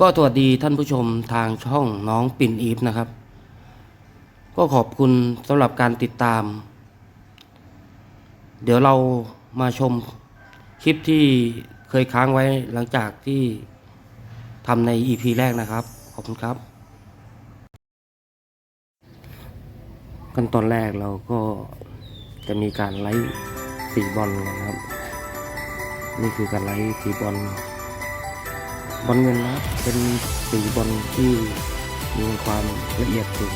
ก็สวัสดีท่านผู้ชมทางช่องน้องปิ่นอีฟนะครับ ก็ขอบคุณสำหรับการติดตาม เดี๋ยวเรามาชมคลิปที่เคยค้างไว้หลังจากที่ทำใน EP แรกนะครับ ขอบคุณครับ ขั้นตอนแรกเราก็จะมีการไลฟ์สีบอลกันนะครับ นี่คือการไลฟ์สีบอล บอลเงินนะเป็นสีบอลที่มีความละเอียดสูง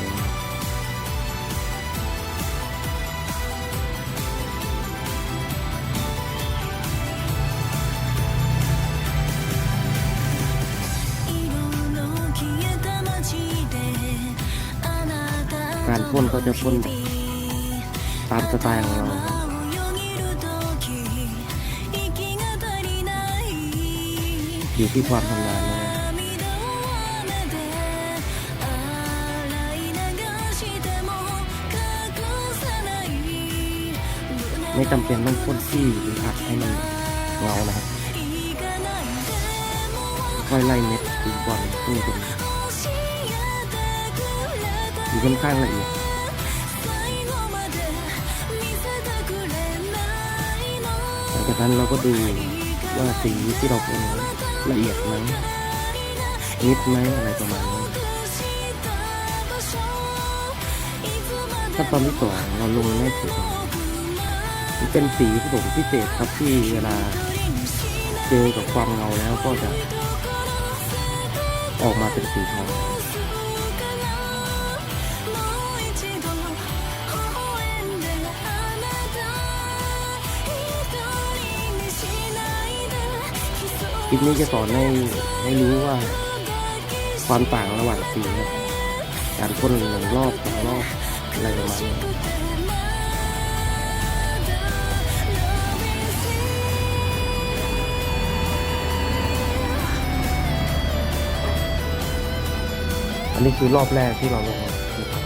การพ่นก็จะพ่นตามสไตล์ของเรา อยู่ที่ความทำงานนะครับไม่จำเป็นต้องพ่นที่หรืออัดให้มันเงานะครับค่อยไล่เม็ดสีบอลขึ้นเป็นอยู่ค่อนข้างละเอียดหลังจากนั้นเราก็ดูว่าสีที่เราเป็น ละเอียดไหมนิดไหมอะไรประมาณนี้ถ้าตอนที่สองเราลงแม่สีมันเป็นสีผสมพิเศษครับที่เวลาเจอกับความเงาแล้วก็จะ ออกมาเป็นสีทอง คลิปนี้จะสอนให้ให้รู้ว่า ความต่างระหว่างสีการพ่นหนึ่งรอบสองรอบอะไรประมาณนี้อันนี้คือรอบแรกที่เราลงนะครับ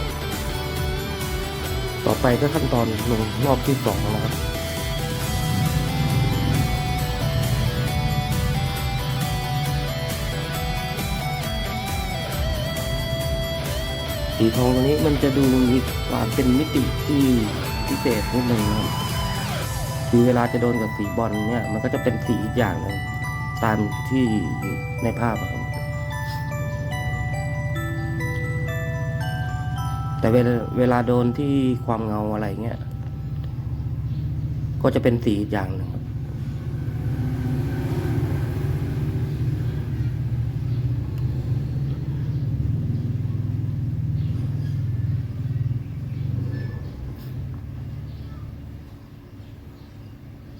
ต่อไปก็ขั้นตอนลงรอบที่สองนะครับ สีทองตัวนี้มันจะดูมีความเป็นมิติที่พิเศษนิดนึงครับคือเวลาจะโดนกับสีบอลเนี่ยมันก็จะเป็นสีอีกอย่างหนึ่งตามที่อยู่ในภาพครับแต่เวลาเวลาโดนที่ความเงาอะไรเงี้ยก็จะเป็นสีอีกอย่างหนึ่ง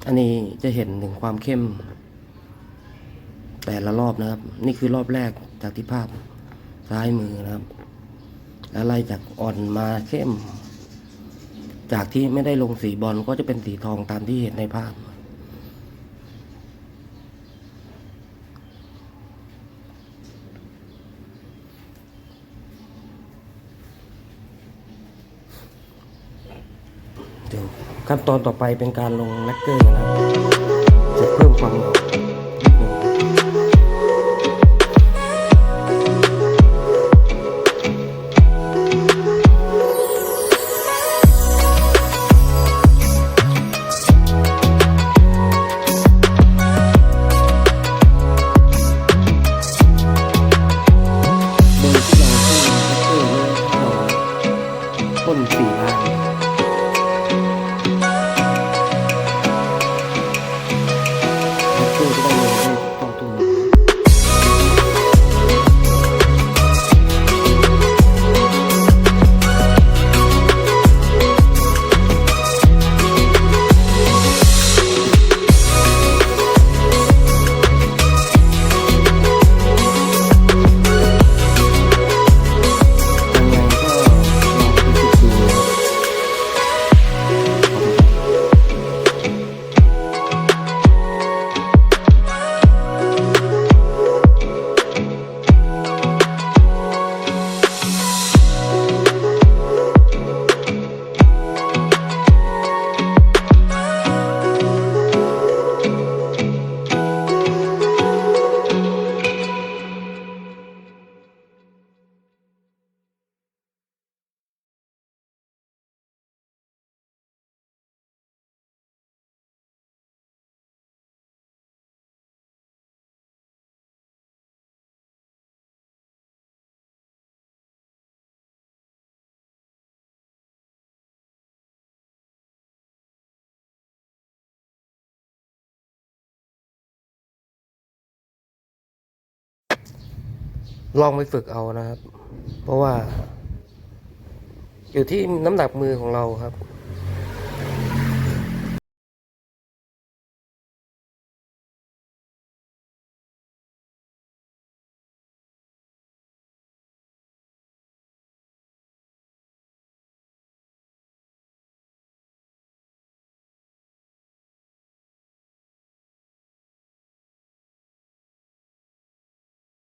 อันนี้จะเห็นถึงความเข้ม แต่ละรอบนะครับ นี่คือรอบแรกจากที่ภาพซ้ายมือนะครับ แล้วไล่จากอ่อนมาเข้ม จากที่ไม่ได้ลงสีบอลก็จะเป็นสีทองตามที่เห็นในภาพ เดี๋ยว ขั้นตอนต่อไปเป็นการลงแลกเกอร์นะครับจะเพิ่มความเงา ลองไปฝึกเอานะครับ เพราะว่า อยู่ที่น้ำหนักมือของเราครับ